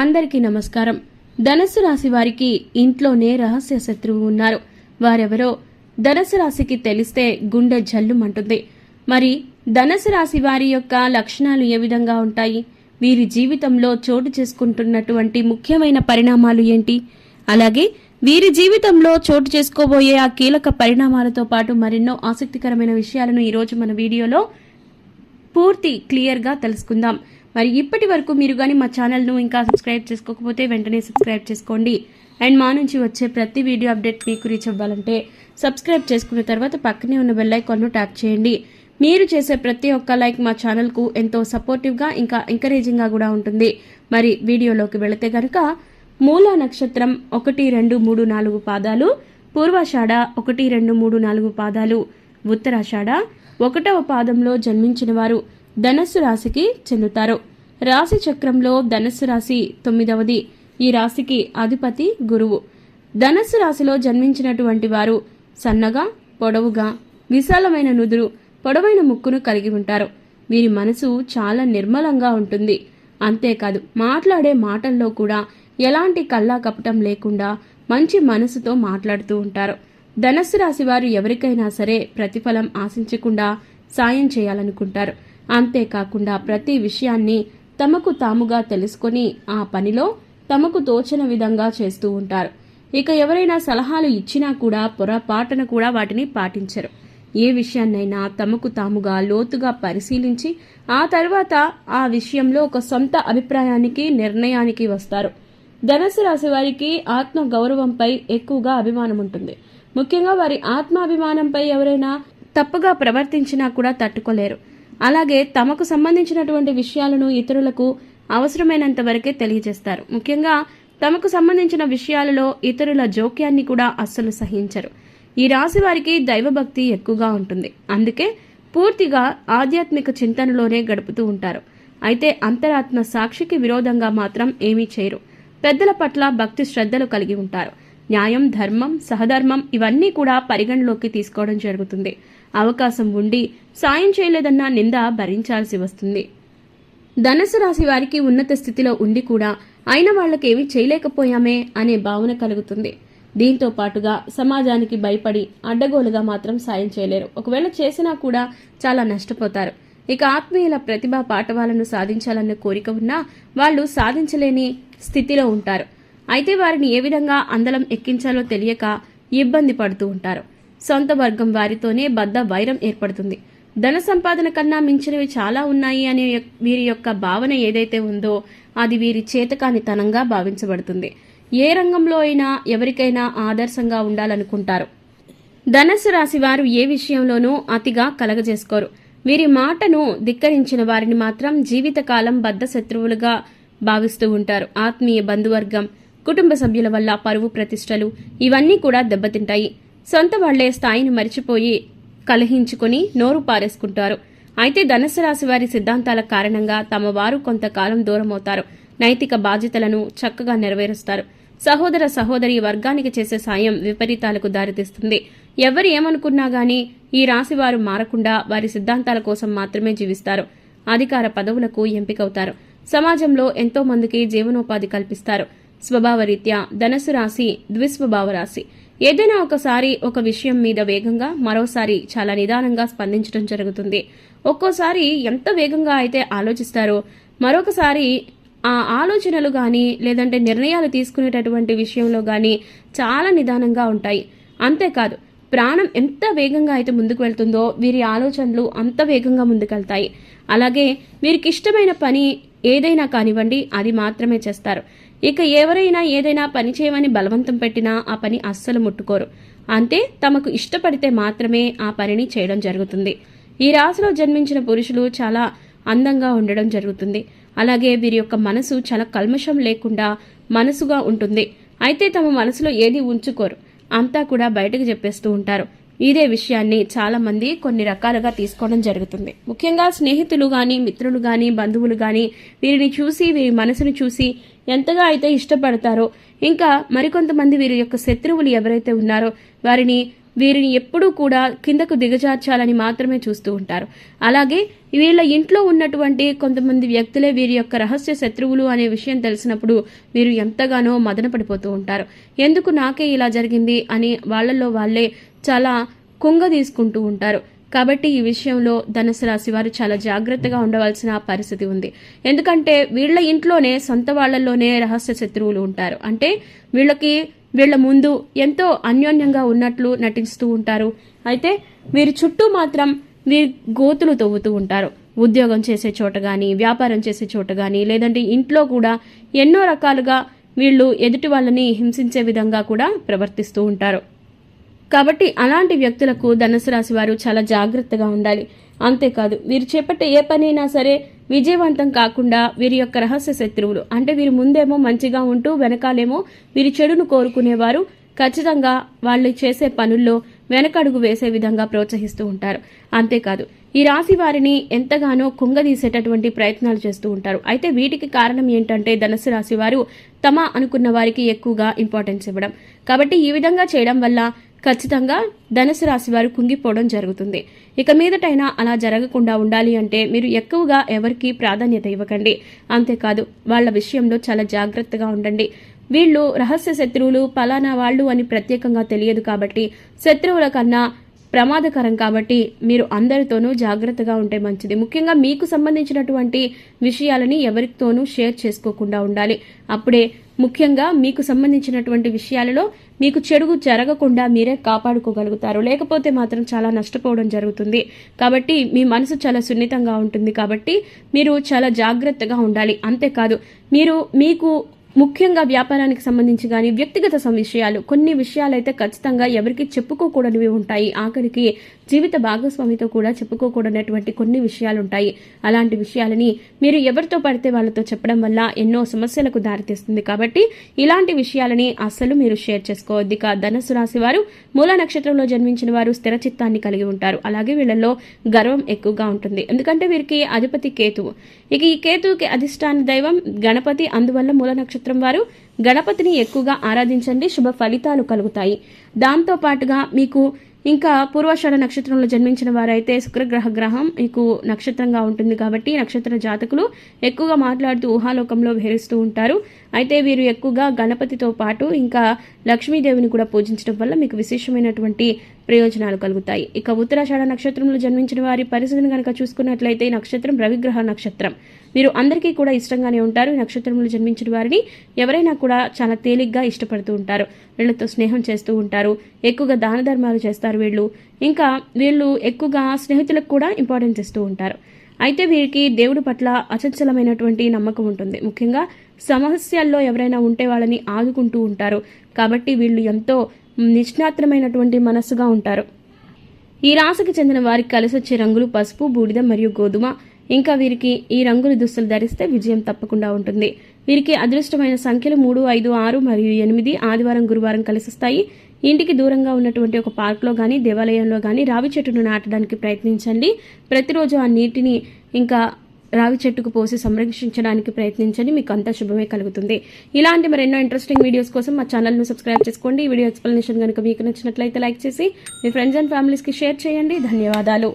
అందరికీ నమస్కారం. ధనస్సు రాశి వారికి ఇంట్లోనే రహస్య శత్రువు ఉన్నారు. వారెవరో ధనస్సు రాశికి తెలిస్తే గుండె జల్లుమంటుంది. మరి ధనస్సు రాశి వారి యొక్క లక్షణాలు ఏ విధంగా ఉంటాయి? వీరి జీవితంలో చోటు చేసుకుంటున్నటువంటి ముఖ్యమైన పరిణామాలు ఏంటి? అలాగే వీరి జీవితంలో చోటు చేసుకోబోయే ఆ కీలక పరిణామాలతో పాటు మరెన్నో ఆసక్తికరమైన విషయాలను ఈరోజు మన వీడియోలో పూర్తి క్లియర్గా తెలుసుకుందాం. మరి ఇప్పటి వరకు మీరు కానీ మా ఛానల్ను ఇంకా సబ్స్క్రైబ్ చేసుకోకపోతే వెంటనే సబ్స్క్రైబ్ చేసుకోండి. అండ్ మా నుంచి వచ్చే ప్రతి వీడియో అప్డేట్ మీకు రీచ్ అవ్వాలంటే సబ్స్క్రైబ్ చేసుకున్న తర్వాత పక్కనే ఉన్న బెల్ ఐకాన్ను ట్యాప్ చేయండి. మీరు చేసే ప్రతి ఒక్క లైక్ మా ఛానల్కు ఎంతో సపోర్టివ్గా ఇంకా ఎంకరేజింగ్గా కూడా ఉంటుంది. మరి వీడియోలోకి వెళితే కనుక మూల నక్షత్రం ఒకటి రెండు మూడు నాలుగు పాదాలు పూర్వాషాఢ ఒకటి రెండు మూడు నాలుగు పాదాలు ఉత్తరాషాఢ ఒకటవ పాదంలో జన్మించిన వారు ధనస్సు రాశికి చెందుతారు. రాశి చక్రంలో ధనస్సు రాశి తొమ్మిదవది. ఈ రాశికి అధిపతి గురువు. ధనస్సు రాశిలో జన్మించినటువంటి వారు సన్నగా పొడవుగా విశాలమైన నుదురు పొడవైన ముక్కును కలిగి ఉంటారు. వీరి మనసు చాలా నిర్మలంగా ఉంటుంది. అంతేకాదు మాట్లాడే మాటల్లో కూడా ఎలాంటి కల్లా కపటం లేకుండా మంచి మనసుతో మాట్లాడుతూ ఉంటారు. ధనస్సు రాశి వారు ఎవరికైనా సరే ప్రతిఫలం ఆశించకుండా సాయం చేయాలనుకుంటారు. అంతేకాకుండా ప్రతి విషయాన్ని తమకు తాముగా తెలుసుకొని ఆ పనిలో తమకు తోచిన విధంగా చేస్తూ ఉంటారు. ఇక ఎవరైనా సలహాలు ఇచ్చినా కూడా పొరపాటున కూడా వాటిని పాటించరు. ఏ విషయాన్నైనా తమకు తాముగా లోతుగా పరిశీలించి ఆ తర్వాత ఆ విషయంలో ఒక సొంత అభిప్రాయానికి నిర్ణయానికి వస్తారు. ధనస్సు రాశి వారికి ఆత్మ గౌరవంపై ఎక్కువగా అభిమానం ఉంటుంది. ముఖ్యంగా వారి ఆత్మాభిమానంపై ఎవరైనా తప్పుగా ప్రవర్తించినా కూడా తట్టుకోలేరు. అలాగే తమకు సంబంధించినటువంటి విషయాలను ఇతరులకు అవసరమైనంత వరకే తెలియజేస్తారు. ముఖ్యంగా తమకు సంబంధించిన విషయాలలో ఇతరుల జోక్యాన్ని కూడా అస్సలు సహించరు. ఈ రాశి వారికి దైవభక్తి ఎక్కువగా ఉంటుంది. అందుకే పూర్తిగా ఆధ్యాత్మిక చింతనలోనే గడుపుతూ ఉంటారు. అయితే అంతరాత్మ సాక్షికి విరోధంగా మాత్రం ఏమీ చేయరు. పెద్దల పట్ల భక్తి శ్రద్ధలు కలిగి ఉంటారు. న్యాయం ధర్మం సహధర్మం ఇవన్నీ కూడా పరిగణలోకి తీసుకోవడం జరుగుతుంది. అవకాశం ఉండి సాయం చేయలేదన్న నింద భరించాల్సి వస్తుంది. ధనస్సు రాశి వారికి ఉన్నత స్థితిలో ఉండి కూడా అయిన వాళ్ళకేమీ చేయలేకపోయామే అనే భావన కలుగుతుంది. దీంతో పాటుగా సమాజానికి భయపడి అడ్డగోలుగా మాత్రం సాయం చేయలేరు. ఒకవేళ చేసినా కూడా చాలా నష్టపోతారు. ఇక ఆత్మీయుల ప్రతిభా పాఠవాలను సాధించాలన్న కోరిక ఉన్నా వాళ్ళు సాధించలేని స్థితిలో ఉంటారు. అయితే వారిని ఏ విధంగా అందలం ఎక్కించాలో తెలియక ఇబ్బంది పడుతూ ఉంటారు. సొంత వర్గం వారితోనే బద్ద వైరం ఏర్పడుతుంది. ధన సంపాదన కన్నా మించినవి చాలా ఉన్నాయి అనే వీరి యొక్క భావన ఏదైతే ఉందో అది వీరి చేతకానితనంగా భావించబడుతుంది. ఏ రంగంలో అయినా ఎవరికైనా ఆదర్శంగా ఉండాలనుకుంటారు. ధనస్సు రాశి వారు ఏ విషయంలోనూ అతిగా కలగజేసుకోరు. వీరి మాటను ధిక్కరించిన వారిని మాత్రం జీవితకాలం బద్ధ శత్రువులుగా భావిస్తూ ఉంటారు. ఆత్మీయ బంధువర్గం కుటుంబ సభ్యుల వల్ల పరువు ప్రతిష్టలు ఇవన్నీ కూడా దెబ్బతింటాయి. సొంత వాళ్ళే స్థాయిని మరిచిపోయి కలహించుకుని నోరు పారేసుకుంటారు. అయితే ధనస్సు రాశి వారి సిద్ధాంతాల కారణంగా తమ వారు కొంతకాలం దూరమవుతారు. నైతిక బాధ్యతలను చక్కగా నెరవేరుస్తారు. సహోదర సహోదరి వర్గానికి చేసే సాయం విపరీతాలకు దారితీస్తుంది. ఎవరు ఏమనుకున్నా గాని ఈ రాశి వారు మారకుండా వారి సిద్ధాంతాల కోసం మాత్రమే జీవిస్తారు. అధికార పదవులకు ఎంపికవుతారు. సమాజంలో ఎంతో మందికి జీవనోపాధి కల్పిస్తారు. స్వభావరీత్యా ధనసు రాశి ద్విస్వభావ రాశి. ఏదైనా ఒకసారి ఒక విషయం మీద వేగంగా మరోసారి చాలా నిదానంగా స్పందించడం జరుగుతుంది. ఒక్కోసారి ఎంత వేగంగా అయితే ఆలోచిస్తారో మరొకసారి ఆ ఆలోచనలు కానీ లేదంటే నిర్ణయాలు తీసుకునేటటువంటి విషయంలో కానీ చాలా నిదానంగా ఉంటాయి. అంతేకాదు ప్రాణం ఎంత వేగంగా అయితే ముందుకు వెళ్తుందో వీరి ఆలోచనలు అంత వేగంగా ముందుకెళ్తాయి. అలాగే వీరికి ఇష్టమైన పని ఏదైనా కానివ్వండి అది మాత్రమే చేస్తారు. ఇక ఎవరైనా ఏదైనా పని చేయమని బలవంతం పెట్టినా ఆ పని అస్సలు ముట్టుకోరు. అంతే తమకు ఇష్టపడితే మాత్రమే ఆ పనిని చేయడం జరుగుతుంది. ఈ రాశిలో జన్మించిన పురుషులు చాలా అందంగా ఉండడం జరుగుతుంది. అలాగే వీరి యొక్క మనసు చాలా కల్మషం లేకుండా మనసుగా ఉంటుంది. అయితే తమ మనసులో ఏది ఉంచుకోరు. అంతా కూడా బయటకు చెప్పేస్తూ ఉంటారు. ఇదే విషయాన్ని చాలా మంది కొన్ని రకాలుగా తీసుకోవడం జరుగుతుంది. ముఖ్యంగా స్నేహితులు కానీ మిత్రులు కానీ బంధువులు కానీ వీరిని చూసి వీరి మనసును చూసి ఎంతగా అయితే ఇష్టపడతారో ఇంకా మరికొంతమంది వీరి యొక్క శత్రువులు ఎవరైతే ఉన్నారో వారిని వీరిని ఎప్పుడూ కూడా కిందకు దిగజార్చాలని మాత్రమే చూస్తూ ఉంటారు. అలాగే వీళ్ళ ఇంట్లో ఉన్నటువంటి కొంతమంది వ్యక్తులే వీరి యొక్క రహస్య శత్రువులు అనే విషయం తెలిసినప్పుడు వీరు ఎంతగానో మదన పడిపోతూ ఉంటారు. ఎందుకు నాకే ఇలా జరిగింది అని వాళ్ళల్లో వాళ్ళే చాలా కుంగ తీసుకుంటూ ఉంటారు. కాబట్టి ఈ విషయంలో ధనుసు రాశి వారు చాలా జాగ్రత్తగా ఉండవలసిన పరిస్థితి ఉంది. ఎందుకంటే వీళ్ళ ఇంట్లోనే సొంత వాళ్ళల్లోనే రహస్య శత్రువులు ఉంటారు. అంటే వీళ్ళకి వీళ్ళ ముందు ఎంతో అన్యోన్యంగా ఉన్నట్లు నటిస్తూ ఉంటారు. అయితే వీరి చుట్టూ మాత్రం వీరి గోతులు తవ్వుతూ ఉంటారు. ఉద్యోగం చేసే చోట కానీ వ్యాపారం చేసే చోట కానీ లేదంటే ఇంట్లో కూడా ఎన్నో రకాలుగా వీళ్ళు ఎదుటి వాళ్ళని హింసించే విధంగా కూడా ప్రవర్తిస్తూ ఉంటారు. కాబట్టి అలాంటి వ్యక్తులకు ధనుసు రాశి వారు చాలా జాగ్రత్తగా ఉండాలి. అంతేకాదు వీరు చేపట్టే ఏ పనైనా సరే విజయవంతం కాకుండా వీరి యొక్క రహస్య శత్రువులు అంటే వీరు ముందేమో మంచిగా ఉంటూ వెనకాలేమో వీరి చెడును కోరుకునేవారు ఖచ్చితంగా వాళ్ళు చేసే పనుల్లో వెనకడుగు వేసే విధంగా ప్రోత్సహిస్తూ ఉంటారు. అంతేకాదు ఈ రాశి వారిని ఎంతగానో కుంగదీసేటటువంటి ప్రయత్నాలు చేస్తూ ఉంటారు. అయితే వీటికి కారణం ఏంటంటే ధనుసు రాశి వారు తమ అనుకున్న వారికి ఎక్కువగా ఇంపార్టెన్స్ ఇవ్వడం. కాబట్టి ఈ విధంగా చేయడం వల్ల ఖచ్చితంగా ధనుసు రాశి వారు కుంగిపోవడం జరుగుతుంది. ఇక మీదటైనా అలా జరగకుండా ఉండాలి అంటే మీరు ఎక్కువగా ఎవరికి ప్రాధాన్యత ఇవ్వకండి. అంతేకాదు వాళ్ళ విషయంలో చాలా జాగ్రత్తగా ఉండండి. వీళ్ళు రహస్య శత్రువులు పలానా వాళ్ళు అని ప్రత్యేకంగా తెలియదు కాబట్టి శత్రువుల కన్నా ప్రమాదకరం కాబట్టి మీరు అందరితోనూ జాగ్రత్తగా ఉంటే మంచిది. ముఖ్యంగా మీకు సంబంధించినటువంటి విషయాలని ఎవరితోనూ షేర్ చేసుకోకుండా ఉండాలి. అప్పుడే ముఖ్యంగా మీకు సంబంధించినటువంటి విషయాలలో మీకు చెడుగు జరగకుండా మీరే కాపాడుకోగలుగుతారు. లేకపోతే మాత్రం చాలా నష్టపోవడం జరుగుతుంది. కాబట్టి మీ మనసు చాలా సున్నితంగా ఉంటుంది. కాబట్టి మీరు చాలా జాగ్రత్తగా ఉండాలి. అంతేకాదు మీరు మీకు ముఖ్యంగా వ్యాపారానికి సంబంధించి కానీ వ్యక్తిగత విషయాలు కొన్ని విషయాలైతే ఖచ్చితంగా ఎవరికి చెప్పుకోకూడనివి ఉంటాయి. ఆఖరికి జీవిత భాగస్వామితో కూడా చెప్పుకోకూడనటువంటి కొన్ని విషయాలు ఉంటాయి అలాంటి విషయాలని మీరు ఎవరితో పడితే వాళ్ళతో చెప్పడం వల్ల ఎన్నో సమస్యలకు దారితీస్తుంది కాబట్టి ఇలాంటి విషయాలని అస్సలు మీరు షేర్ చేసుకోవద్దు. ఇక ధనస్సు రాశి వారు మూల నక్షత్రంలో జన్మించిన వారు స్థిర చిత్తాన్ని కలిగి ఉంటారు. అలాగే వీళ్ళల్లో గర్వం ఎక్కువగా ఉంటుంది. ఎందుకంటే వీరికి అధిపతి కేతువు. ఇక ఈ కేతువుకి అధిష్టాన దైవం గణపతి. అందువల్ల మూల నక్షత్రం వారు గణపతిని ఎక్కువగా ఆరాధించండి. శుభ ఫలితాలు కలుగుతాయి. దాంతో పాటుగా మీకు ఇంకా పూర్వాషాఢ నక్షత్రంలో జన్మించిన వారైతే శుక్రగ్రహ గ్రహం మీకు నక్షత్రంగా ఉంటుంది కాబట్టి నక్షత్ర జాతకులు ఎక్కువగా మాట్లాడుతూ ఊహాలోకంలో విహరిస్తూ ఉంటారు. అయితే వీరు ఎక్కువగా గణపతితో పాటు ఇంకా లక్ష్మీదేవిని కూడా పూజించడం వల్ల మీకు విశేషమైనటువంటి ప్రయోజనాలు కలుగుతాయి. ఇక ఉత్తరాషాఢ నక్షత్రంలో జన్మించిన వారి పరిస్థితిని కనుక చూసుకున్నట్లయితే ఈ నక్షత్రం రవిగ్రహ నక్షత్రం. మీరు అందరికీ కూడా ఇష్టంగానే ఉంటారు. ఈ నక్షత్రంలో జన్మించిన వారిని ఎవరైనా కూడా చాలా తేలిగ్గా ఇష్టపడుతూ ఉంటారు. వీళ్ళతో స్నేహం చేస్తూ ఉంటారు. ఎక్కువగా దాన ధర్మాలు చేస్తారు వీళ్ళు. ఇంకా వీళ్ళు ఎక్కువగా స్నేహితులకు కూడా ఇంపార్టెన్స్ ఇస్తూ ఉంటారు. అయితే వీరికి దేవుడి పట్ల అచంచలమైనటువంటి నమ్మకం ఉంటుంది. ముఖ్యంగా సమస్యల్లో ఎవరైనా ఉంటే వాళ్ళని ఆదుకుంటూ ఉంటారు. కాబట్టి వీళ్ళు ఎంతో నిష్ణాత్రమైనటువంటి మనస్సుగా ఉంటారు. ఈ రాశికి చెందిన వారికి కలిసి వచ్చే రంగులు పసుపు బూడిద మరియు గోధుమ. ఇంకా వీరికి ఈ రంగుల దుస్తులు ధరిస్తే విజయం తప్పకుండా ఉంటుంది. వీరికి అదృష్టమైన సంఖ్యలు మూడు ఐదు ఆరు మరియు ఎనిమిది ఆదివారం గురువారం కలిసిస్తాయి ఇంటికి దూరంగా ఉన్నటువంటి ఒక పార్క్లో కానీ దేవాలయంలో కానీ రావి చెట్టును నాటడానికి ప్రయత్నించండి. ప్రతిరోజు ఆ నీటిని ఇంకా రావి చెట్టుకు పోసి సంరక్షించడానికి ప్రయత్నించండి. మీకు అంతా శుభమే కలుగుతుంది. ఇలాంటి మరెన్నో ఇంట్రెస్టింగ్ వీడియోస్ కోసం మా ఛానల్ను సబ్స్క్రైబ్ చేసుకోండి. ఈ వీడియో ఎక్స్ప్లెనేషన్ కనుక మీకు నచ్చినట్లయితే లైక్ చేసి మీ ఫ్రెండ్స్ అండ్ ఫ్యామిలీస్కి షేర్ చేయండి. ధన్యవాదాలు.